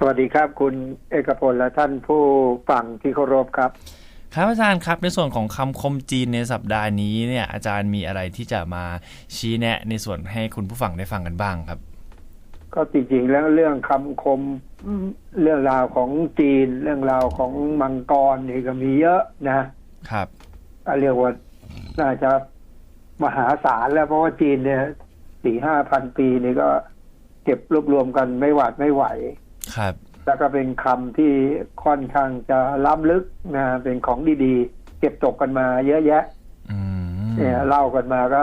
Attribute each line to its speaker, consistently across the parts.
Speaker 1: สวัสดีครับคุณเอกพลและท่านผู้ฟังที่เคารพครับ
Speaker 2: ครับอาจารย์ครับในส่วนของคำคมจีนในสัปดาห์นี้เนี่ยอาจารย์มีอะไรที่จะมาชี้แนะในส่วนให้คุณผู้ฟังได้ฟังกันบ้างครับ
Speaker 1: ก็จริงๆแล้วเรื่องคำคมเรื่องราวของจีน เรื่องราวของมังกรนี่ก็มีเยอะนะครับก็เรียกว่าน่าจะมหาศาลแล้วเพราะว่าจีนเนี่ยสี่ห้าพันปีนี่ก็เก็บรวบรวมกันไม่หวาดไม่ไหว
Speaker 2: ครับ
Speaker 1: แล้วก็เป็นคำที่ค่อนข้างจะล้ำลึกนะเป็นของดีๆ เก็บตกกันมาเยอะแยะ
Speaker 2: อืม
Speaker 1: เนี่ยเล่ากันมาก็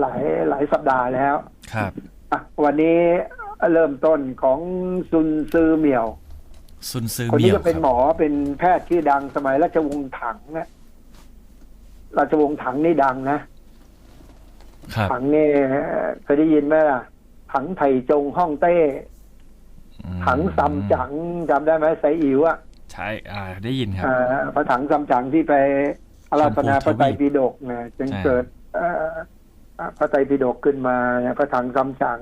Speaker 1: หลายหลายสัปดาห์แล้ว
Speaker 2: ครับ
Speaker 1: อะวันนี้เริ่มต้นของซุนซือเหมียว
Speaker 2: ซุนซือ
Speaker 1: คน
Speaker 2: เหมี
Speaker 1: นี้
Speaker 2: ยว
Speaker 1: ก็เป็น
Speaker 2: ครับ
Speaker 1: หมอเป็นแพทย์ชื่อดังสมัยราชวงศ์ถังนะราชวงศ์ถังนี่ดังนะครับถังนี่เคยได้ยินไหมล่ะถังไถ่จงฮ่องเต้
Speaker 2: อืม
Speaker 1: ถังซัมจั๋งจำได้ไหมไซอิ๋วอะ
Speaker 2: ใช่อ่าได้ยินครับ
Speaker 1: อ่าพระถังซัมจั๋งที่ไปอาราธนาพระไตรปิฎกนะจึง
Speaker 2: ใช่
Speaker 1: เกิดเอ่อพระไตรปิฎกขึ้นมาเนี่ยพระถังซัมจั๋ง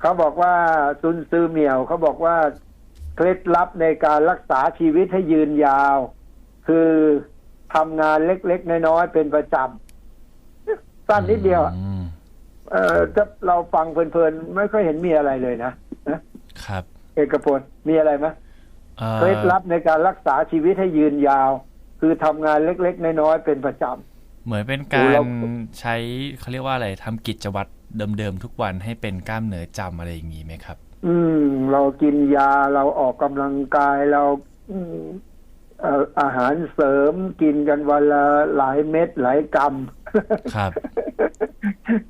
Speaker 1: เขาบอกว่าซุนซือเหมียวเขาบอกว่าเคล็ดลับในการรักษาชีวิตให้ยืนยาว คือทำงานเล็กๆน้อยๆเป็นประจำสั้นนิดเดียวอะ
Speaker 2: อืม
Speaker 1: เออถ้าเราฟังเพลินๆไม่ค่อยเห็นมีอะไรเลยนะนะครับ เอกพลมีอะไรไหม
Speaker 2: อ่อ
Speaker 1: เคล็ดลับในการรักษาชีวิตให้ยืนยาว คือทำงานเล็ก ๆ น้อยๆเป็นประจ
Speaker 2: เหมือนเป็นกา
Speaker 1: โอ้
Speaker 2: ร
Speaker 1: เรา
Speaker 2: ใช้เขาเรียกว่าอะไรทำกิจวัตรเดิมๆทุกวันให้เป็นกล้ามเนื้อจำอะไรอย่างนี้ไหมครับำ
Speaker 1: อืม เรากินยาเราออกกำลังกายเราอืมเอ่ออาหารเสริมกินกันวันละหลายเม็ดหลายกรัม
Speaker 2: ครับ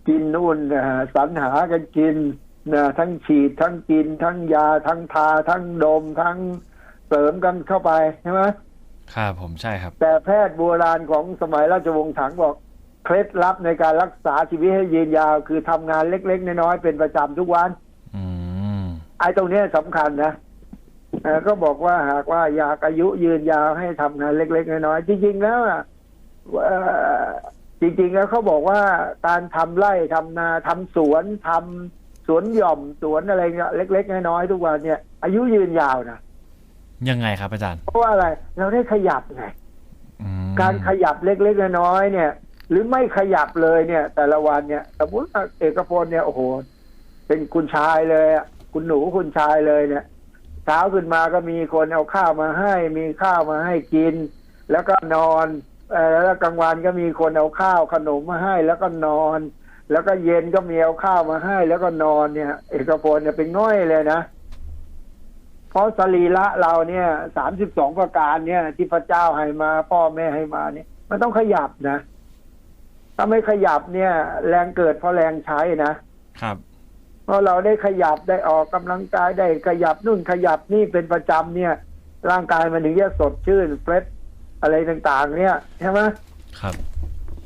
Speaker 1: กินนู่นนะฮะสรรหากันกิน นะทั้งฉีดทั้งกิน ทั้งยา ทั้งทา ทั้งดม ทั้งเสริมกันเข้าไปใช่ไหม
Speaker 2: ครับผมใช่ครับ
Speaker 1: แต่แพทย์โบราณของสมัยราชวงศ์ถังบอกเคล็ดลับในการรักษาชีวิตให้ยืนยาว คือทำงานเล็กๆน้อยๆเป็นประจำทุกวัน
Speaker 2: อืม
Speaker 1: ไอ้ตรงเนี้ยสำคัญนะเอ่อก็บอกว่าหากว่าอยากอายุยืนยาวให้ทำงานเล็ก ๆ น้อยๆจริง ๆ แล้วอะเอ่อจริง ๆ แล้วเขาบอกว่าการทำไร่ทำนาทำสวนทำ สวนหย่อมสวนอะไรเงี้ยเล็ก ๆ น้อยๆทุกวันเนี่ย อายุยืนยาวนะ
Speaker 2: ยังไงครับอาจารย์
Speaker 1: เพราะว่าอะไร เราได้ขยับไง
Speaker 2: อืม
Speaker 1: การขยับเล็กๆน้อยๆเนี่ย หรือไม่ขยับเลยเนี่ย แต่ละวันเนี่ยสมมติว่าเอกพลเนี่ยโอ้โหเป็นคุณชายเลยอะคุณหนูคุณชายเลยเนี่ยเช้าขึ้นมาก็มีคนเอาข้าวมาให้ มีข้าวมาให้กิน แล้วก็นอนเออแล้วกลางวันก็มีคนเอาข้าวขนมมาให้ แล้วก็นอน แล้วก็เย็นก็มีเอาข้าวมาให้ แล้วก็นอนเนี่ย เอกพลเนี่ยเป็นง่อยเลยนะ เพราะสรีระเราเนี่ยสามสิบสองประการเนี่ย ที่พระเจ้าให้มา พ่อแม่ให้มาเนี่ย มันต้องขยับนะ ถ้าไม่ขยับเนี่ย แรงเกิดเพราะแรงใช้นะ
Speaker 2: ครับ
Speaker 1: เพราะเราได้ขยับได้ออกกำลังกายได้ขยับนู่นขยับนี่เป็นประจำเนี่ย ร่างกายมันถึงจะสดชื่นเฟรชอะไรต่าง ๆ เนี่ยใช่ไหม
Speaker 2: ครับ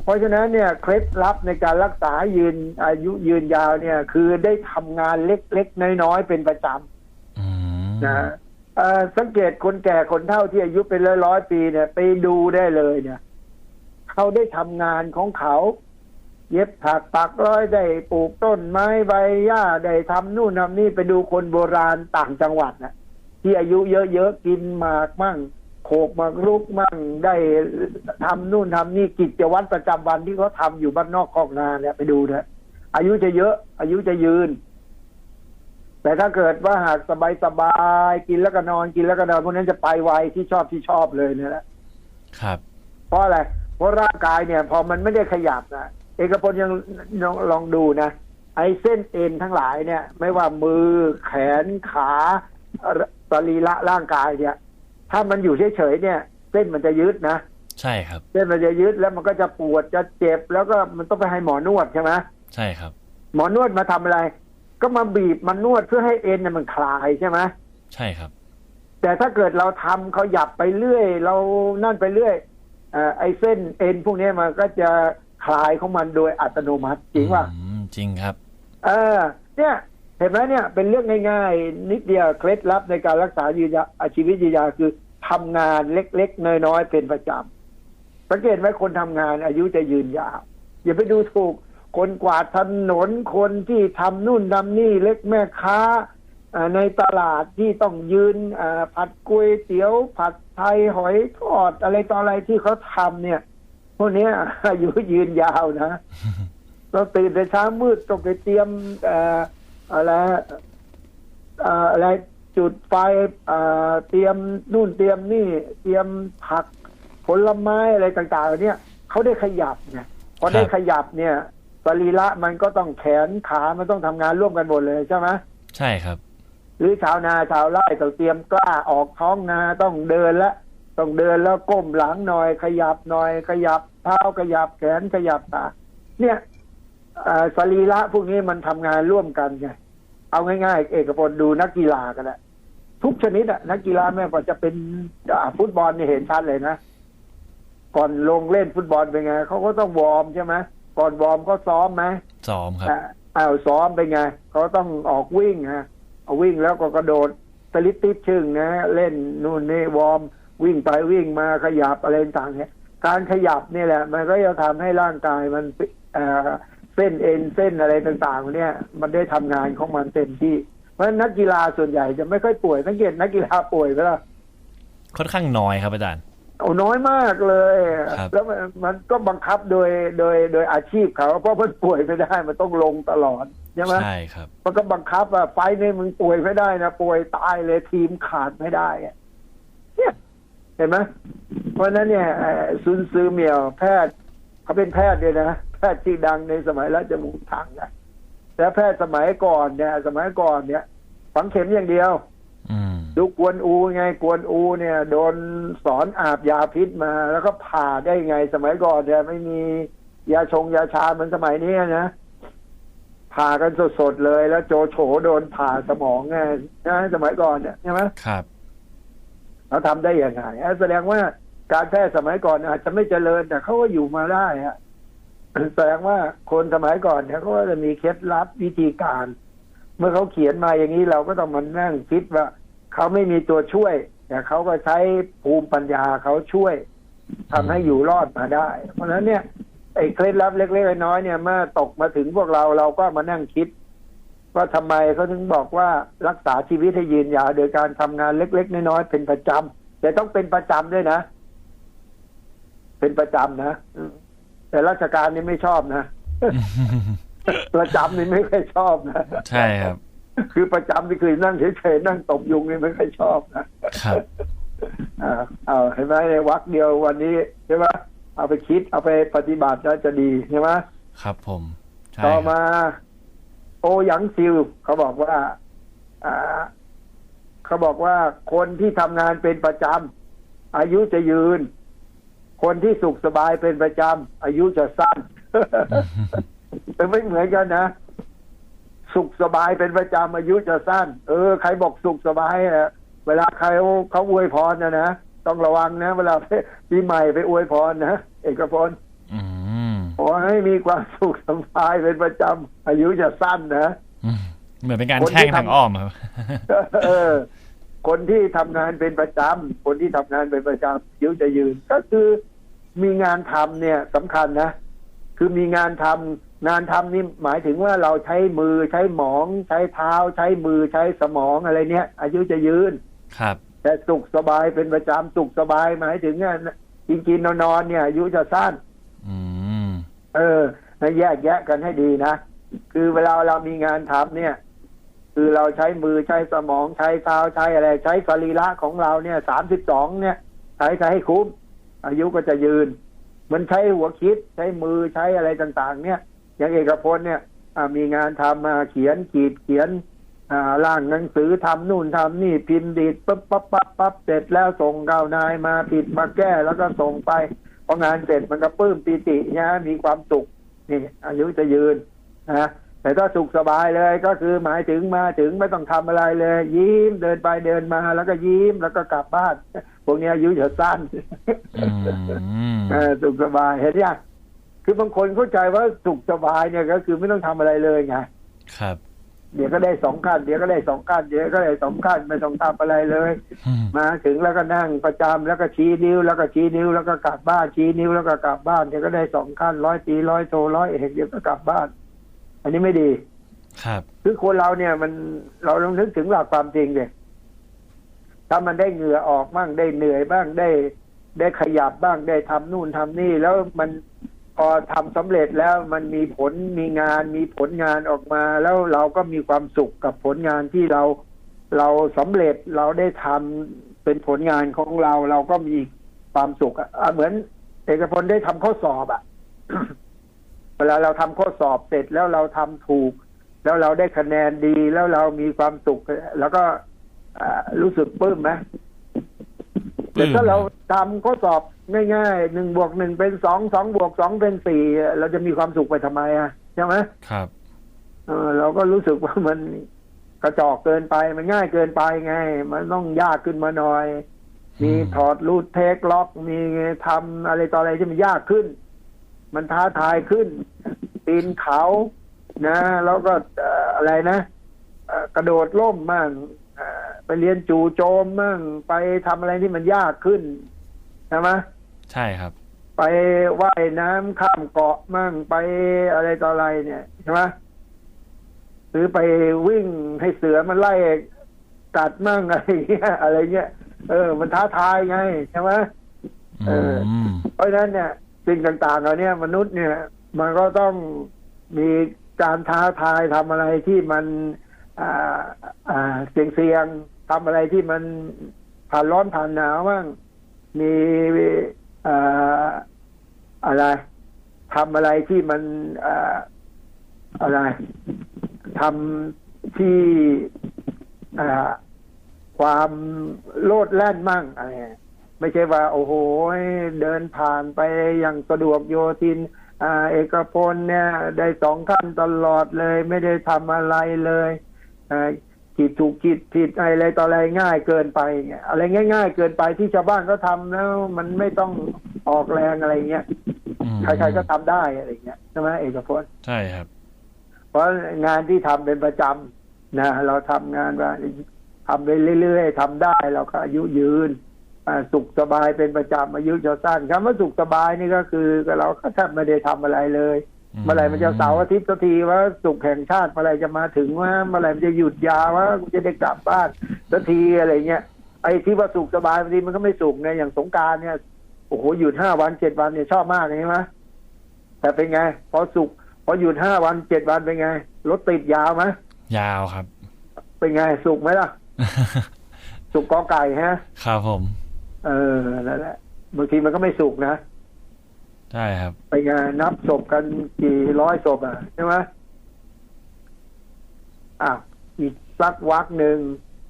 Speaker 1: เพราะฉะนั้นเนี่ยเคล็ดลับในการรักษายืนอายุยืนยาวเนี่ย คือได้ทำงานเล็กๆน้อยๆเป็นประจ
Speaker 2: อืมำ
Speaker 1: นะเอ่อสังเกตคนแก่คนเฒ่าที่อายุเป็นร้อยร้อยๆปีเนี่ย ไปดูได้เลยเนี่ย เขาได้ทำงานของเขา เย็บถักปักร้อยได้ปลูกต้นไม้ใบหญ้าได้ทำนู่นทำนี่ไปดูคนโบราณต่างจังหวัดนะที่อายุเยอะๆกินหมากมั่ง โขกหมากรุกมั่งได้ทำนู่นทำนี่กิจวัตรประจำวันที่เขาทำอยู่บ้านนอกคอกนาเนี่ยไปดูเถอะอายุจะเยอะ อายุจะยืน แต่ถ้าเกิดว่าหากสบายๆกินแล้วก็นอนกินแล้วก็นอนพวกนั้นจะไปไวที่ชอบที่ชอบเลยเนี่ยแหละ
Speaker 2: ครับ
Speaker 1: เพราะอะไรเพราะร่างกายเนี่ย พอมันไม่ได้ขยับนะเอกพลยังลองลองดูนะไอ้เส้นเอ็นทั้งหลายเนี่ย ไม่ว่ามือแขนขาสรีระร่างกายเนี่ย ถ้ามันอยู่เฉยๆเนี่ย เส้นมันจะยืดนะ
Speaker 2: ใช่ครับ
Speaker 1: เส้นมันจะยืดแล้วมันก็จะปวดจะเจ็บแล้วก็มันต้องไปให้หมอนวดใช่ไหม
Speaker 2: ใช่ครับ
Speaker 1: หมอนวดมาทำอะไร ก็มาบีบมานวดเพื่อให้เอ็นเนี่ยมันคลายใช่ไหม
Speaker 2: ใช่ครับ
Speaker 1: แต่ถ้าเกิดเราทำเขาหยับไปเรื่อย เรานั่นไปเรื่อยเอ่อไอ้เส้นเอ็นพวกนี้มันก็จะคลายของมันโดยอัตโนมัติจริงป่ะ
Speaker 2: อืมจริงครับ
Speaker 1: เออ เนี่ย เห็นไหมเนี่ยเป็นเรื่องง่ายๆ นิดเดียวเคล็ดลับในการรักษายืนยาชีวิตยืนยาวคือทำงานเล็กๆ น้อยๆ เป็นประจำสังเกตไหมคนทำงานอายุจะยืนยาว อย่าไปดูถูก คนกวาดถนนคนที่ทำนู่นทำนี่เล็กแม่ค้าอ่าในตลาดที่ต้องยืนอ่าผัดก๋วยเตี๋ยว ผัดไทยหอยทอดอะไรต่ออะไรที่เขาทำเนี่ยพวกเนี้ยอายุยืนยาวนะเราตื่นแต่เช้ามืดต้องไปเตรียมเอ่ออะไรเอ่ออะไรจุดไฟเอ่อเตรียมนู่นเตรียมนี่ เตรียมผักผลไม้อะไรต่างๆเหล่าเนี่ยเขาได้ขยับไงพอได้
Speaker 2: ครับ
Speaker 1: ขยับเนี่ยสรีระมันก็ต้องแขนขามันต้องทำงานร่วมกันหมดเลยใช่ไหม
Speaker 2: ใช่ครับ
Speaker 1: หรือชาวนาชาวไร่ต้องเตรียมกล้าออกท้องนาต้องเดินละต้องเดินแล้วก้มหลังหน่อย ขยับหน่อย ขยับเท้าขยับแขนขยับตาเนี่ยเอ่อ สรีระพวกนี้มันทำงานร่วมกันไงเอาง่ายๆ เอกพลดูนักกีฬากันแหละทุกชนิดอะนักกีฬาแม้ว่าจะเป็นอ่าฟุตบอลนี่เห็นชัดเลยนะ ก่อนลงเล่นฟุตบอลเป็นไงเขาก็ต้องวอร์มใช่ไหมก่อนวอร์มเขาซ้อมไหม
Speaker 2: ซ้อมครับ
Speaker 1: อ่าอ้าวซ้อมเป็นไงเขาต้องออกวิ่งฮะเอาวิ่งแล้วก็กระโดดสลิดติดชึ่งนะเล่นนู่นนี่วอร์มวิ่งไปวิ่งมาขยับอะไรต่างๆเนี่ยการขยับนี่แหละ มันก็จะทำให้ร่างกายมัน เอ่อเส้นเอ็นเส้นอะไรต่างๆ เนี่ย มันได้ทำงานของมันเต็มที่ เพราะฉะนั้นนักกีฬาส่วนใหญ่จะไม่ค่อยป่วยสังเกตนักกีฬาป่วยไหมล่ะ
Speaker 2: ค่อนข้างน้อยครับอาจารย์
Speaker 1: เอาน้อยมากเลย
Speaker 2: ครับ
Speaker 1: แล้วมันมันก็บังคับโดยโดยโดยอาชีพเขาเพราะมันป่วยไม่ได้มันต้องลงตลอดใช่ไหม
Speaker 2: ใช่ครับ
Speaker 1: มันก็บังคับว่าไฟท์นี่มึงป่วยไม่ได้นะป่วยตายเลยทีมขาดไม่ได้อะเนี่ยเห็นไหมเพราะฉะนั้นเนี่ยเอ่อซุนซือเหมียวแพทย์เขาเป็นแพทย์ด้วยนะ แพทย์ที่ดังในสมัยราชวงศ์ถังนะแต่แพทย์สมัยก่อนเนี่ย สมัยก่อนเนี่ย ฝังเข็มอย่างเดียว
Speaker 2: อืม
Speaker 1: ดูกวนอูไงกวนอู เนี่ย โดนสอนอาบยาพิษมา แล้วก็ผ่าได้ไง สมัยก่อนเนี่ยไม่มียาชงยาชาเหมือนสมัยนี้นะผ่ากันสดๆเลย แล้วโจโฉโดนผ่าสมองไงนะสมัยก่อนเนี่ยใช่ไหม
Speaker 2: ครับ
Speaker 1: เราทำได้ยังไงอะแสดงว่าการแพทย์สมัยก่อนอาจจะไม่เจริญแต่เขาก็อยู่มาได้อะ แสดงว่าคนสมัยก่อนเนี่ยเขาก็จะมีเคล็ดลับวิธีการ เมื่อเขาเขียนมาอย่างนี้เราก็ต้องมานั่งคิดว่าเขาไม่มีตัวช่วย แต่เขาก็ใช้ภูมิปัญญาเขาช่วยทำให้อยู่รอดมาได้ เพราะฉะนั้นเนี่ยไอ้เคล็ดลับเล็กๆน้อยๆเนี่ยเมื่อตกมาถึงพวกเราเราก็มานั่งคิด ว่าทำไมเขาถึงบอกว่ารักษาชีวิตให้ยืนยาวโดยการทำงานเล็ก ๆ น้อยๆเป็นประจำแต่ต้องเป็นประจำด้วยนะ เป็นประจำนะ แต่ราชการนี่ไม่ชอบนะประจำนี่ไม่ค่อยชอบนะ
Speaker 2: ใช่ครับ
Speaker 1: คือประจำนี่คือนั่งเฉยๆนั่งตบยุงนี่ไม่ค่อยชอบนะครับอ่าเอาเห็นไหมในวักเดียววันนี้ใช่ไหมเอาไปคิดเอาไปปฏิบัติแล้วจะดีใช่ไหม
Speaker 2: ครับผมใช่
Speaker 1: ต่อ
Speaker 2: ครับ
Speaker 1: มา โอหยังซิลเขาบอกว่าอ่าเขาบอกว่าคนที่ทำงานเป็นประจำอายุจะยืน คนที่สุขสบายเป็นประจำอายุจะสั้นเป็นไม่เหมือนกันนะสุขสบายเป็นประจำอายุจะสั้น เออใครบอกสุขสบายอะเวลาใครเขาอวยพรนะนะต้องระวังนะเวลาปีใหม่ไปอวยพรนะเอกพล
Speaker 2: อืม
Speaker 1: ขอให้มีความสุขสบายเป็นประจำอายุจะสั้นนะ
Speaker 2: อืมเหมือนเป็นการ
Speaker 1: คนที่
Speaker 2: แช่งทาง
Speaker 1: ทำ
Speaker 2: อ้อมครับ
Speaker 1: เออคนที่ทำงานเป็นประจำคนที่ทำงานเป็นประจำอายุจะยืน ก็คือ มีงานทำเนี่ยสำคัญนะ คือมีงานทำงานทำนี่หมายถึงว่าเราใช้มือใช้หมองใช้เท้า ใช้มือใช้สมองอะไรเนี่ยอายุจะยืน
Speaker 2: ครับ
Speaker 1: แต่สุขสบายเป็นประจำสุขสบายหมายถึงเนี่ยกินกินนอนๆเนี่ยอายุจะสั้น
Speaker 2: อืม
Speaker 1: เออให้แยกแยะกันให้ดีนะคือเวลาเรามีงานทำเนี่ย คือเราใช้มือใช้สมองใช้เท้าใช้อะไร ใช้สรีระของเราเนี่ยสามสิบสองเนี่ย ใช้ใช้ให้คุ้ม อายุก็จะยืน มันใช้หัวคิดใช้มือใช้อะไรต่าง ๆ เนี่ย อย่างเอกพลเนี่ยมีงานทำมาเขียนขีดเขียนร่างหนังสือทำนู่นทำนี่พิมพ์ดีดปั๊บปั๊บปั๊บปั๊บเสร็จแล้วส่งเก้านายมาผิดมาแก้แล้วก็ส่งไปพองานเสร็จมันก็ปื้มปีตินะมีความสุขนี่อายุจะยืนนะ แต่ถ้าสุขสบายเลยก็คือหมายถึงมาถึงไม่ต้องทำอะไรเลย ยิ้มเดินไปเดินมาแล้วก็ยิ้มแล้วก็กลับบ้าน พวกนี้อายุจะสั้น
Speaker 2: อืม
Speaker 1: เออสุขสบายเห็นยังคือบางคนเข้าใจว่าสุขสบายเนี่ยก็คือไม่ต้องทำอะไรเลยไง
Speaker 2: ครับ
Speaker 1: เดี๋ยวก็ได้สองขั้นเดี๋ยวก็ได้สองขั้นเดี๋ยวก็ได้สองขั้นไม่ต้องทำอะไรเลย
Speaker 2: อืม
Speaker 1: มาถึงแล้วก็นั่งประจำแล้วก็ชี้นิ้วแล้วก็ชี้นิ้วแล้วก็กลับบ้านชี้นิ้วแล้วก็กลับบ้านเดี๋ยวก็ได้สองขั้นร้อยตีร้อยโทร้อยเอกเดี๋ยวก็กลับบ้าน อันนี้ไม่ดี
Speaker 2: ครับ
Speaker 1: คือคนเราเนี่ยมันเราต้องนึกถึงหลักความจริงเลยถ้ามันได้เหงื่อออกบ้างได้เหนื่อยบ้างได้ ได้ขยับบ้างได้ทำนู่นทำนี่ แล้วมันพอทำสำเร็จแล้วมันมีผลมีงานมีผลงานออกมา แล้วเราก็มีความสุขกับผลงานที่เราเราสำเร็จเราได้ทำเป็นผลงานของเราเราก็มีความสุขอะอะเหมือนเอกพลได้ทำข้อสอบอะ เวลาเราทำข้อสอบเสร็จแล้วเราทำถูก แล้วเราได้คะแนนดีแล้วเรามีความสุข แล้วก็อ่ารู้สึกปลื้มไหมแต่ถ้าเราทำข้อสอบง่ายๆหนึ่งบวกหนึ่งเป็นสองสองบวกสองเป็นสี่เราจะมีความสุขไปทำไมอะใช่ไหม
Speaker 2: ครับ
Speaker 1: เออเราก็รู้สึกว่ามันกระจอกเกินไปมันง่ายเกินไปไง มันต้องยากขึ้นมาหน่อย มีถอดรูดเทคล็อก มีทำอะไรต่ออะไรที่มันยากขึ้น มันท้าทายขึ้นปีนเขานะ แล้วก็เอ่ออะไรนะเอ่อกระโดดล่มมั่งเอ่อไปเรียนจู่โจมมั่งไปทำอะไรที่มันยากขึ้นใช่ไหม
Speaker 2: ใช่ครับ
Speaker 1: ไปว่ายน้ำข้ามเกาะมั่งไปอะไรต่ออะไรเนี่ยใช่ไหมหรือไปวิ่งให้เสือมันไล่กัดมั่งอะไรเงี้ยอะไรเงี้ย เออ มันท้าทายไงใช่ไหมเอ
Speaker 2: อื
Speaker 1: อ
Speaker 2: ม
Speaker 1: เพราะฉะนั้นเนี่ย สิ่งต่างๆเหล่านี้มนุษย์เนี่ย มันก็ต้องมีการท้าทายทำอะไรที่มันเสี่ยงๆทำอะไรที่มันผ่านร้อนผ่านหนาวบ้างมีอะไรทำอะไรที่มันอะไรทำที่ความโลดแล่นมั่งอะไร ไม่ใช่ว่า โอ้โหเดินผ่านไปอย่างสะดวกโยทินอ่าเอกพลเนี่ย ได้สองขั้นตลอดเลย ไม่ได้ทำอะไรเลยอ่าผิดถูกผิดผิดอะไรต่ออะไรง่ายเกินไปเงี้ยอะไรง่าย ๆ เกินไปที่ชาวบ้านก็ทำแล้ว มันไม่ต้องออกแรงอะไรเงี้ย
Speaker 2: อืม
Speaker 1: ใครๆก็ทำได้อะไรเงี้ยใช่ไหมเอกพล
Speaker 2: ใช่ครับ
Speaker 1: เพราะงานที่ทำเป็นประจำนะเราทำงานว่าทำไปเรื่อยๆทำได้เราก็อายุยืนอ่า สุขสบายเป็นประจำอายุจะสั้นคำว่าสุขสบายนี่ก็คือเราก็แทบไม่ได้ทำอะไรเลย
Speaker 2: อืม
Speaker 1: เมื่อไหร่มันจะเสาร์อาทิตย์สักทีว่าสุขแห่งชาติเมื่อไหร่จะมาถึงว่าเมื่อไหร่มันจะหยุดยาวว่ากูจะได้กลับบ้านสักทีอะไรเงี้ยไอ้ที่ว่าสุขสบายบางทีมันก็ไม่สุขเนี่ยอย่างสงกรารเนี่ยโอ้โหหยุดห้าวันเจ็ดวันเนี่ยชอบมากใช่ไหมแต่เป็นไง พอสุขพอหยุดห้าวันเจ็ดวันเป็นไงรถติดยาวไหม
Speaker 2: ยาวครับ
Speaker 1: เป็นไงสุขไหมล่ะ สุขกอไก่ฮะ
Speaker 2: ครับผม
Speaker 1: เออนั่นแหละบางทีมันก็ไม่สุขนะ
Speaker 2: ใช่ครับ
Speaker 1: ไปไงนับศพกันกี่ร้อยศพอะใช่ไหมอะอีกสักวักหนึ่ง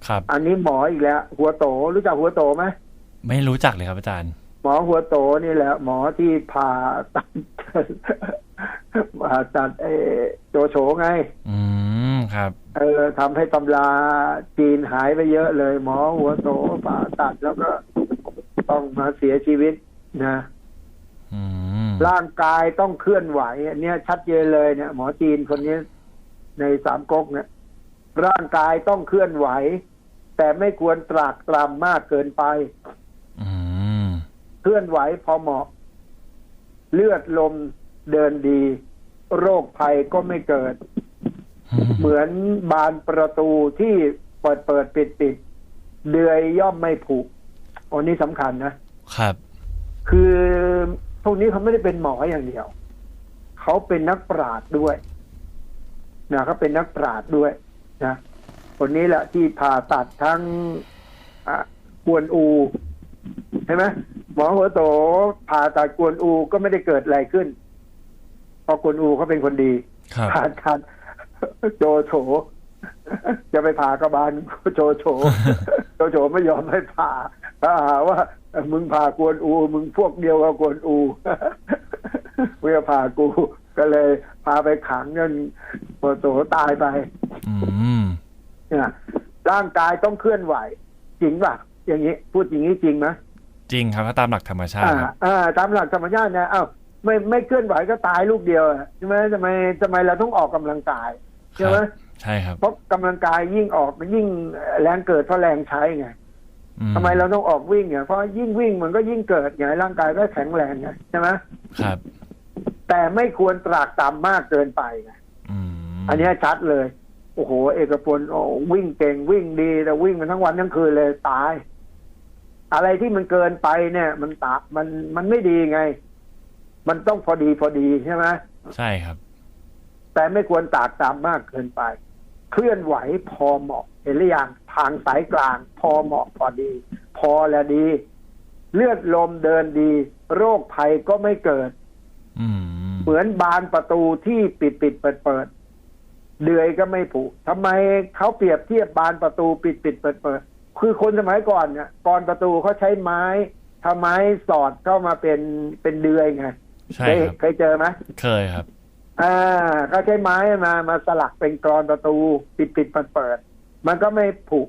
Speaker 2: ครับ
Speaker 1: อันนี้หมออีกแล้ว หัวโตรู้จักหัวโตไหม
Speaker 2: ไม่รู้จักเลยครับอาจารย์
Speaker 1: หมอหัวโตนี่แหละ หมอที่ผ่าตัดผ่าตัดเออโจโฉไง
Speaker 2: อืมครับ
Speaker 1: เออทำให้ตำราจีนหายไปเยอะเลย หมอหัวโตผ่าตัดแล้วก็ ต้องมาเสียชีวิตนะ
Speaker 2: อืม
Speaker 1: ร่างกายต้องเคลื่อนไหวอันเนี้ยชัดเจนเลยเนี่ย หมอจีนคนนี้ในสามก๊กเนี่ย ร่างกายต้องเคลื่อนไหว แต่ไม่ควรตรากตรำมากเกินไป
Speaker 2: อืม
Speaker 1: เคลื่อนไหวพอเหมาะ เลือดลมเดินดี โรคภัยก็ไม่เกิด เหมือนบานประตูที่เปิดเปิดปิดปิดเดือยย่อมไม่ผุ อันนี้สำคัญนะ
Speaker 2: ครับ
Speaker 1: คือพวกนี้เขาไม่ได้เป็นหมออย่างเดียว เขาเป็นนักปราชญ์ด้วยนะเขาเป็นนักปราชญ์ด้วยนะคนนี้แหละที่ผ่าตัดทั้งอะกวนอูใช่ไหมหมอหัวโตผ่าตัดกวนอูก็ไม่ได้เกิดอะไรขึ้นเพราะกวนอูเขาเป็นคนดี
Speaker 2: ครับ
Speaker 1: ผ่าตัดโจโฉจะไปผ่ากระบาลโจโฉโจโฉไม่ยอมให้ผ่า ถ้าหาว่า มึงผ่ากวนอู มึงพวกเดียวกับกวนอูเพื่อผ่ากู ก็เลยพาไปขังจนโจโฉตายไป
Speaker 2: อืม
Speaker 1: เนี่ยร่างกายต้องเคลื่อนไหว จริงป่ะ อย่างนี้ พูดอย่างนี้จริงไหม
Speaker 2: จริงครับถ้าตามหลักธรรมชาติ
Speaker 1: อ่า
Speaker 2: ครับ
Speaker 1: อ่าตามหลักธรรมชาตินะอ้าวไม่ไม่เคลื่อนไหวก็ตายลูกเดียวอะใช่ไหมทำไมทำไมเราต้องออกกำลังกายใช่ไหม
Speaker 2: ใช่ครับ
Speaker 1: เพราะกำลังกายยิ่งออกมันยิ่งแรงเกิดเพราะแรงใช้ไง
Speaker 2: อื
Speaker 1: ทำไมเราต้องออกวิ่งเนี่ยเพราะยิ่งวิ่งมันก็ยิ่งเกิดไงร่างกายก็แข็งแรงไงใช่ไหม
Speaker 2: ครับ
Speaker 1: แต่ไม่ควรตรากตรำมากเกินไปไง
Speaker 2: อืม
Speaker 1: อันเนี้ยชัดเลย โอ้โห เอกพลโอ้วิ่งเก่งวิ่งดีแต่วิ่งมันทั้งวันทั้งคืนเลยตาย อะไรที่มันเกินไปเนี่ย มันตามันมันไม่ดีไง มันต้องพอดีพอดีใช่ไหม
Speaker 2: ใช่ครับ
Speaker 1: แต่ไม่ควรตากตามมากเกินไป เคลื่อนไหวพอเหมาะเห็นหรือยัง ทางสายกลาง พอเหมาะพอดี พอและดี เลือดลมเดินดี โรคภัยก็ไม่เกิด
Speaker 2: อืม
Speaker 1: เหมือนบานประตูที่ปิดปิดเปิดเปิดเดือยก็ไม่ผุทำไมเขาเปรียบเทียบบานประตูปิดปิดเปิดเปิดคือคนสมัยก่อนเนี่ยก่อนประตูเขาใช้ไม้ทำไม้สอดเข้ามาเป็นเป็นเดือยไง
Speaker 2: ใช่
Speaker 1: เคย
Speaker 2: ครับ
Speaker 1: เคยเจอไหม
Speaker 2: เคยครับ
Speaker 1: อ่าก็ใช้ไม้มามาสลักเป็นกรอนประตู ปิดปิดเปิดเปิด มันก็ไม่ผุ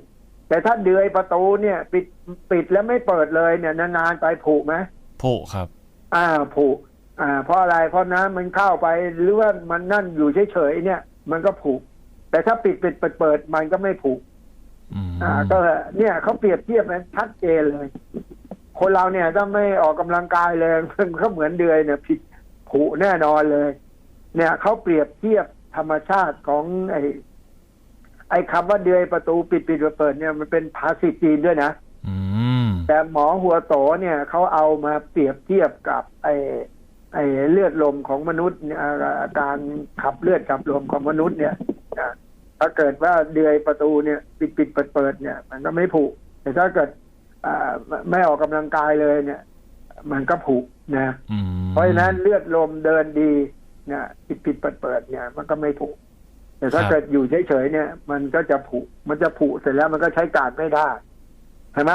Speaker 1: แต่ถ้าเดือยประตูเนี่ย ปิดปิดแล้วไม่เปิดเลยเนี่ยนานๆไปผุไหม
Speaker 2: ผุครับ
Speaker 1: อ่าผุอ่าเพราะอะไรเพราะน้ำมันเข้าไปหรือว่ามันนั่นอยู่เฉยๆเนี่ย มันก็ผุแต่ถ้าปิดปิดเปิดเปิดมันก็ไม่ผุ
Speaker 2: อืม
Speaker 1: อ่า ก็เนี่ยเขาเปรียบเทียบนะชัดเจนเลย คนเราเนี่ยถ้าไม่ออกกำลังกายเลยมันก็เหมือนเดือยเนี่ยผิดผุแน่นอนเลย เนี่ยเขาเปรียบเทียบธรรมชาติของไอ้ ไอ้คำว่าเดือยประตูปิดปิดเปิดเปิดเนี่ยมันเป็นภาษาจีนด้วยนะ
Speaker 2: อืม
Speaker 1: แต่หมอหัวโตเนี่ยเขาเอามาเปรียบเทียบกับ ไอ้ไอ้เลือดลมของมนุษย์เนี่ยอ่าการขับเลือดขับลมของมนุษย์เนี่ยอ่าถ้าเกิดว่าเดือยประตูเนี่ย ปิดปิดเปิดเปิดเนี่ย มันก็ไม่ผุแต่ถ้าเกิดอ่าไม่ออกกำลังกายเลยเนี่ย มันก็ผุนะ
Speaker 2: อืม
Speaker 1: เพราะฉะนั้นเลือดลมเดินดีเนี่ยปิดปิดเปิดเปิดเนี่ย มันก็ไม่ผุ แต่ถ้าเกิดอยู่เฉยๆเนี่ย มันก็จะผุ มันจะผุเสร็จแล้วมันก็ใช้การไม่ได้เห็นไหม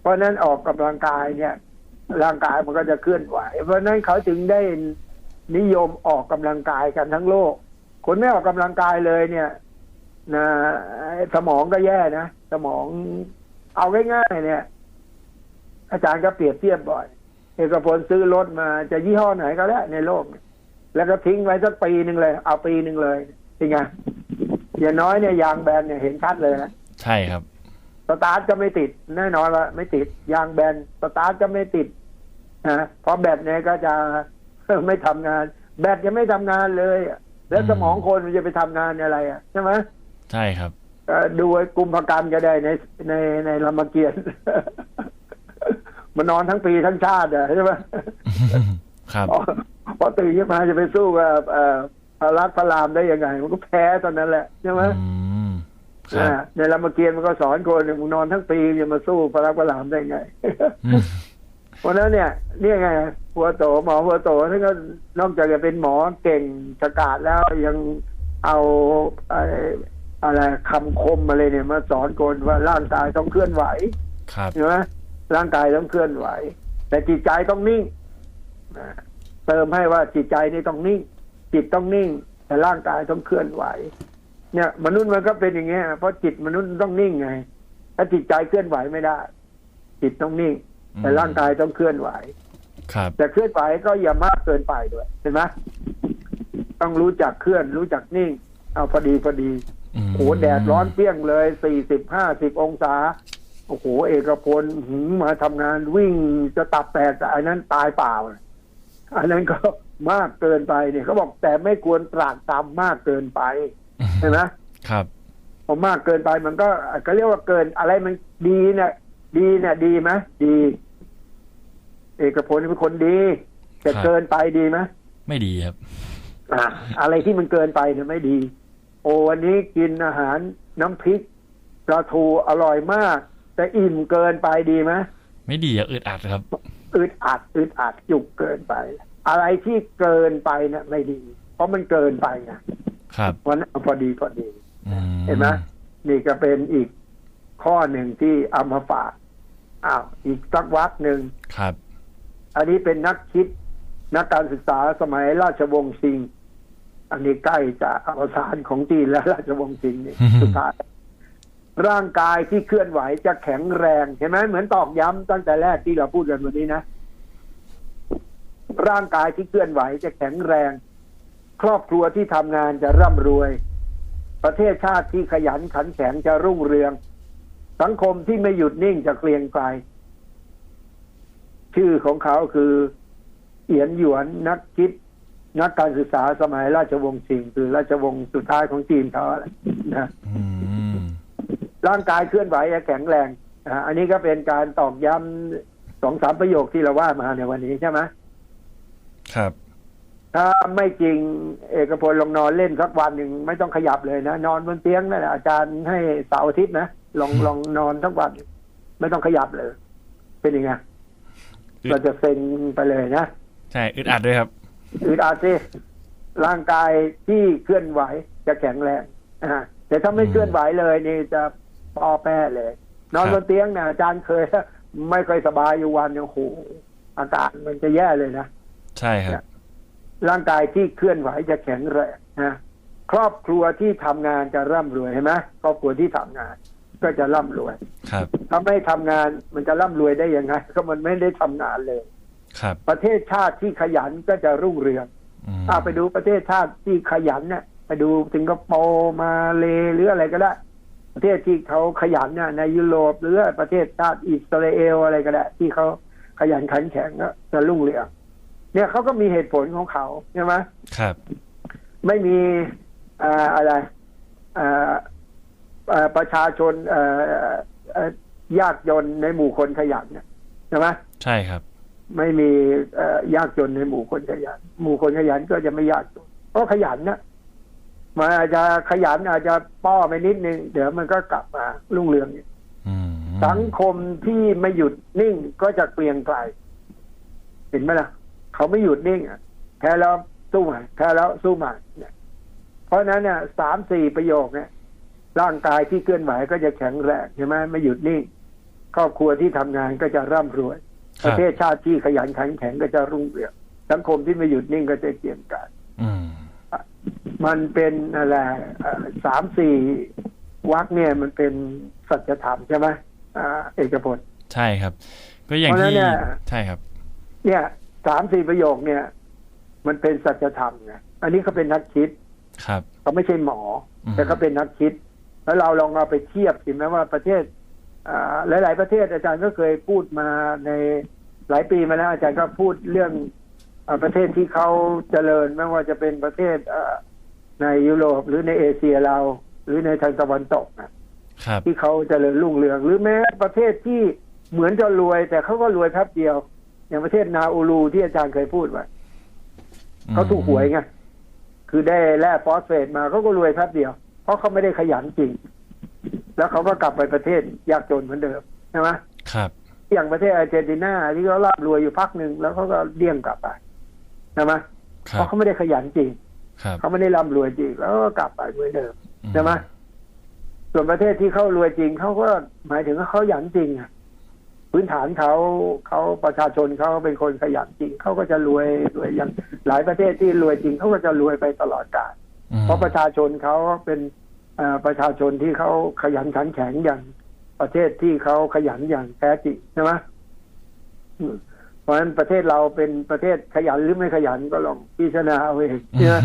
Speaker 1: เพราะฉะนั้นออกกำลังกายเนี่ย ร่างกายมันก็จะเคลื่อนไหว เพราะฉะนั้นเขาจึงได้นิยมออกกำลังกายกันทั้งโลก คนไม่ออกกำลังกายเลยเนี่ยนะสมองก็แย่นะสมองเอาง่ายๆเนี่ย อาจารย์ก็เปรียบเทียบบ่อย เอกพลซื้อรถมาจะยี่ห้อไหนก็ได้ในโลกเนี่ยแล้วก็ทิ้งไว้สักปีหนึ่งเลย เอาปีหนึ่งเลย เป็นไงอย่างน้อยเนี่ยยางแบนเนี่ยเห็นชัดเลยนะ
Speaker 2: ใช่ครับ
Speaker 1: สตาร์ทก็ไม่ติดแน่นอนว่าไม่ติด ยางแบนสตาร์ทก็ไม่ติดนะเพราะแบตเนี่ยก็จะไม่ทำงาน แบตยังไม่ทำงานเลยอะแล้ว
Speaker 2: อืม
Speaker 1: สมองคนมันจะไปทำงานอะไรอะใช่ไหม
Speaker 2: ใช่ครับ
Speaker 1: เอ่อดูไอ้กลุ่มพกันก็ได้ในในในรามเกียรติ์มันนอนทั้งปีทั้งชาติอะใช่ไหม
Speaker 2: ครับ
Speaker 1: พอพอตื่นขึ้นมาจะไปสู้กับเอ่อ พระรักพระรามได้ยังไง มันก็แพ้ตอนนั้นแหละใช่ไหม
Speaker 2: อืมครั
Speaker 1: อ่า
Speaker 2: บ
Speaker 1: ในรามเกียรติ์มันก็สอนคนมึงนอนทั้งปีจะมาสู้พระรักพระรามได้ไง
Speaker 2: อืม
Speaker 1: เพราะฉะนั้นเนี่ยเนี่ยไงหัวโตหมอหัวโตท่านก็นอกจากจะเป็นหมอเก่งฉกาจแล้วยังเอาอะไรอะไรคำคมอะไรเนี่ยมาสอนคนว่าร่างกายต้องเคลื่อนไหว
Speaker 2: ครับ
Speaker 1: ใช่ไหมร่างกายต้องเคลื่อนไหว แต่จิตใจต้องนิ่งนะเติมให้ว่าจิตใจนี่ต้องนิ่ง จิตต้องนิ่ง แต่ร่างกายต้องเคลื่อนไหว เนี่ย มนุษย์มันก็เป็นอย่างเงี้ยเพราะจิตมนุษย์ต้องนิ่งไงถ้าจิตใจเคลื่อนไหวไม่ได้ จิตต้องนิ่ง แต่ร่างกายต้องเคลื่อนไหว
Speaker 2: ครับ
Speaker 1: แต่เคลื่อนไหวก็อย่ามากเกินไปด้วยเห็นไหมต้องรู้จักเคลื่อนรู้จักนิ่ง เอาพอดีพอดี
Speaker 2: อืม
Speaker 1: โหแดดร้อนเปรี้ยงเลยสี่สิบห้าสิบองศาโอ้โห เอกพลหืมมาทำงานวิ่งจะตับแตกแต่อันนั้นตายเปล่าน่ะอันนั้นก็ มากเกินไปเนี่ยเขาบอกแต่ไม่ควรตรากตามมากเกินไปใช่ไหม
Speaker 2: ครับ
Speaker 1: พอมากเกินไปมันก็ก็เรียกว่าเกินอะไรมันดีเนี่ยดีเนี่ยดีไหมดี เอกพลเป็นคนดีแต่
Speaker 2: ครับ
Speaker 1: เกินไปดีไหม
Speaker 2: ไม่ดีครับ
Speaker 1: อะอะไรที่มันเกินไปเนี่ยไม่ดี โอ้วันนี้กินอาหารน้ำพริกปลาทูอร่อยมาก แต่อิ่มเกินไปดีไหม
Speaker 2: ไม่ดีอะอึดอัดครับ
Speaker 1: อึดอัดอึดอัดจุกเกินไป อะไรที่เกินไปเนี่ยไม่ดี เพราะมันเกินไปไง
Speaker 2: ครับ
Speaker 1: วันนั้นเอาพอดีพอดี
Speaker 2: อืม
Speaker 1: เห็นไหมนี่ก็เป็นอีกข้อหนึ่งที่เอามาฝากอ้าวอีกสักวักหนึ่ง
Speaker 2: ครับ
Speaker 1: อันนี้เป็นนักคิดนักการศึกษาสมัยราชวงศ์ชิงอันนี้ใกล้จะอวสานของจีนแล้วราชวงศ์ชิงนี่สุดท้ายร่างกายที่เคลื่อนไหวจะแข็งแรงเห็นไหมเหมือนตอกย้ำตั้งแต่แรกที่เราพูดกันวันนี้นะ ร่างกายที่เคลื่อนไหวจะแข็งแรง ครอบครัวที่ทำงานจะร่ำรวย ประเทศชาติที่ขยันขันแข็งจะรุ่งเรือง สังคมที่ไม่หยุดนิ่งจะเกรียงไกรชื่อของเขาคือเอียนหยวนนักคิด นักการศึกษาสมัยราชวงศ์ชิงคือราชวงศ์สุดท้ายของจีนเขาแหละนะ
Speaker 2: อืม
Speaker 1: ร่างกายเคลื่อนไหวแข็งแรงอ่าอันนี้ก็เป็นการตอกย้ำสองสามประโยคที่เราว่ามาในวันนี้ใช่ไหม
Speaker 2: ครับ
Speaker 1: ถ้าไม่จริงเอกพลลองนอนเล่นสักวันหนึ่งไม่ต้องขยับเลยนะ นอนบนเตียงนั่นแหละอาจารย์ให้เสาร์อาทิตย์นะลองลองนอนสักวัน ไม่ต้องขยับเลย เป็นยังไง
Speaker 2: อึด
Speaker 1: เราจะเซ็งไปเลยนะ
Speaker 2: ใช่อึดอัดด้วยครับ
Speaker 1: อึดอัดสิร่างกายที่เคลื่อนไหวจะแข็งแรงอ่าแต่ถ้าไม่
Speaker 2: อืม
Speaker 1: เคลื่อนไหวเลยนี่จะปอแป้เลย นอน
Speaker 2: ครับ
Speaker 1: บนเตียงเนี่ยอาจารย์เคย ไม่ค่อยสบายอยู่วันเนี่ยโอ้โหอาการมันจะแย่เลยนะ
Speaker 2: ใช่ครับ
Speaker 1: ร่างกายที่เคลื่อนไหวจะแข็งแรงนะครอบครัวที่ทำงานจะร่ำรวยเห็นไหมครอบครัวที่ทำงาน ก็จะร่ำรวย
Speaker 2: ครับ
Speaker 1: ถ้าไม่ทำงานมันจะร่ำรวยได้ยังไง ก็มันไม่ได้ทำงานเลย
Speaker 2: ครับ
Speaker 1: ประเทศชาติที่ขยันก็จะรุ่งเรือง
Speaker 2: อืม
Speaker 1: ถ้าไปดูประเทศชาติที่ขยันเนี่ยไปดูสิงคโปร์มาเลหรืออะไรก็ได้ ประเทศที่เขาขยันเนี่ยในยุโรปหรือประเทศชาติอิสราเอลอะไรก็ได้ ที่เขาขยันขันแข็งก็จะรุ่งเรือง เนี่ยเขาก็มีเหตุผลของเขาใช่ไหม
Speaker 2: ครับ
Speaker 1: ไม่มีเอ่ออะไรเอ่อเอ่อประชาชนเอ่อเอ่อยากจนในหมู่คนขยันเนี่ยใช่ไหม
Speaker 2: ใช่ครับ
Speaker 1: ไม่มีเอ่อยากจนในหมู่คนขยัน หมู่คนขยันก็จะไม่ยากจนเพราะขยันนะมันอาจจะขยันอาจจะป้อไปนิดนึง เดี๋ยวมันก็กลับมารุ่งเรือง
Speaker 2: อืม
Speaker 1: สังคมที่ไม่หยุดนิ่งก็จะเปลี่ยนไกลเห็นไหมล่ะ เขาไม่หยุดนิ่งอะแพ้แล้วสู้ใหม่แพ้แล้วสู้ใหม่เนี่ยเพราะฉะนั้นเนี่ยสามสี่ประโยคเนี่ย ร่างกายที่เคลื่อนไหวก็จะแข็งแรงใช่ไหมไม่หยุดนิ่ง ครอบครัวที่ทำงานก็จะร่ำรวย
Speaker 2: ค
Speaker 1: ป
Speaker 2: รั
Speaker 1: ระ
Speaker 2: บ
Speaker 1: เทศชาติที่ขยันขันแข็งก็จะรุ่งเรืองสังคมที่ไม่หยุดนิ่งก็จะเกี่ยงกัน
Speaker 2: อืม
Speaker 1: มันเป็นอะไรเอ่อสามสี่วักเนี่ยมันเป็นสัจธรรมใช่ไหมอ่าเอกพจน์
Speaker 2: ใช่ครับ ก็อย่าง
Speaker 1: เพราะฉะนั้
Speaker 2: ที่
Speaker 1: นเนี่ย
Speaker 2: ใช่ครับ
Speaker 1: เนี่ย สามสี่ประโยคเนี่ย มันเป็นสัจธรรมไงอันนี้เขาเป็นนักคิด
Speaker 2: ครับ
Speaker 1: เขาไม่ใช่หมออ
Speaker 2: ม
Speaker 1: แต่เขาเป็นนักคิด แล้วเราลองเอาไปเทียบสิแม้ว่าประเทศอ่าหลาย ๆ ประเทศอาจารย์ก็เคยพูดมาในหลายปีมาแล้วอาจารย์ก็พูดเรื่องอาประเทศที่เขาเจริญไม่ว่าจะเป็นประเทศอ่าในยุโรปหรือในเอเชียเรา หรือในทางตะวันตกนะครับที่เขาเจริญรุ่งเรือง หรือแม้ประเทศที่เหมือนจะรวย แต่เขาก็รวยแป๊บเดียว อย่างประเทศนาอูรูที่อาจารย์เคยพูดไว้เขาถูกหวยไงคือได้แร่ฟอสเฟตมาเขาก็รวยแป๊บเดียว เพราะเขาไม่ได้ขยันจริง แล้วเขาก็กลับไปประเทศยากจนเหมือนเดิมใช่ไหม
Speaker 2: ครับ
Speaker 1: อย่างประเทศอาร์เจนตินาที่เขาร่ำรวยอยู่พักหนึ่งแล้วเขาก็เดี่ยงกลับไปใช่ไหม
Speaker 2: ค
Speaker 1: เพ
Speaker 2: รับ
Speaker 1: ราะเขาไม่ได้ขยันจริง
Speaker 2: ครับ
Speaker 1: เขาไม่ได้ร่ำรวยจริง แล้วก็กลับไปเหมือนเดิม
Speaker 2: อื
Speaker 1: ใช่ไหมส่วนประเทศที่เขารวยจริงเขาก็หมายถึงว่าเขาขยันจริงอะ พื้นฐานเขาเขาประชาชนเขาเป็นคนขยันจริงเขาก็จะรวยรวยอย่างหลายประเทศที่รวยจริงเขาก็จะรวยไปตลอดกาล
Speaker 2: อืม
Speaker 1: เพราะประชาชนเขาเป็นเอ่อประชาชนที่เขาขยันขันแข็งอย่างประเทศที่เขาขยันอย่างแท้จริงใช่ไหมอืม เพราะฉะนั้นประเทศเราเป็นประเทศขยันหรือไม่ขยันก็ลองพิจารณาเอาเองใช่ไหม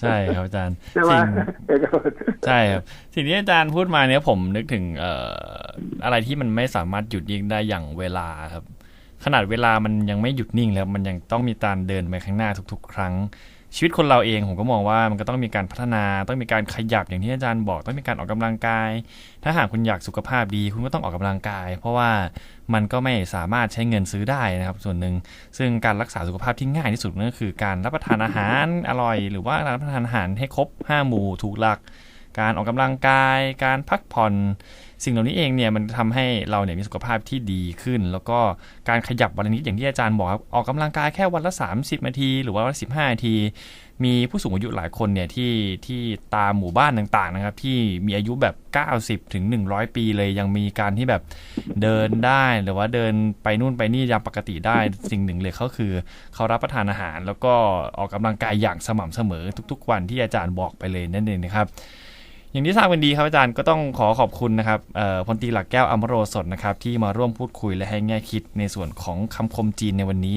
Speaker 2: ใช่ครับอาจารย์
Speaker 1: ใช่ไหม
Speaker 2: สิ่ง
Speaker 3: เอกพจน์
Speaker 2: ใช่ครับสิ่งที่อาจารย์พูดมาเนี่ยผมนึกถึงเอ่ออะไรที่มันไม่สามารถหยุดนิ่งได้อย่างเวลาครับ ขนาดเวลามันยังไม่หยุดนิ่งแล้ว มันยังต้องมีการเดินไปข้างหน้าทุก ๆ ครั้ง ชีวิตคนเราเองผมก็มองว่ามันก็ต้องมีการพัฒนาต้องมีการขยับอย่างที่อาจารย์บอก ต้องมีการออกกำลังกาย ถ้าหากคุณอยากสุขภาพดี คุณก็ต้องออกกำลังกาย เพราะว่ามันก็ไม่สามารถใช้เงินซื้อได้นะครับส่วนหนึ่งซึ่งการรักษาสุขภาพที่ง่ายที่สุดนั่นก็คือ การรับประทานอาหารอร่อย หรือว่ารับประทานอาหารให้ครบห้าหมู่ถูกหลัก การออกกำลังกาย การพักผ่อน สิ่งเหล่านี้เองเนี่ยมันทำให้เราเนี่ยมีสุขภาพที่ดีขึ้น แล้วก็การขยับวันละนิดอย่างที่อาจารย์บอกครับออกกำลังกายแค่วันละ 30 นาที หรือว่าวันละ15นาที มีผู้สูงอายุหลายคนเนี่ยที่ที่ตามหมู่บ้านต่างๆนะครับที่มีอายุแบบ 90 ถึง 100 ปีเลยยังมีการที่แบบเดินได้หรือว่าเดินไปนู่นไปนี่ยามปกติได้สิ่งหนึ่งเลยเขาคือ เขารับประทานอาหาร แล้วก็ออกกำลังกายอย่างสม่ำเสมอทุก ๆ วันที่อาจารย์บอกไปเลยนั่นเองนะครับ อย่างที่ทราบกันดีครับอาจารย์ก็ต้องขอขอบคุณนะครับพลตรีหลักแก้วอมโรสดนะครับที่มาร่วมพูดคุยและให้แง่คิดในส่วนของคำคมจีนในวันนี้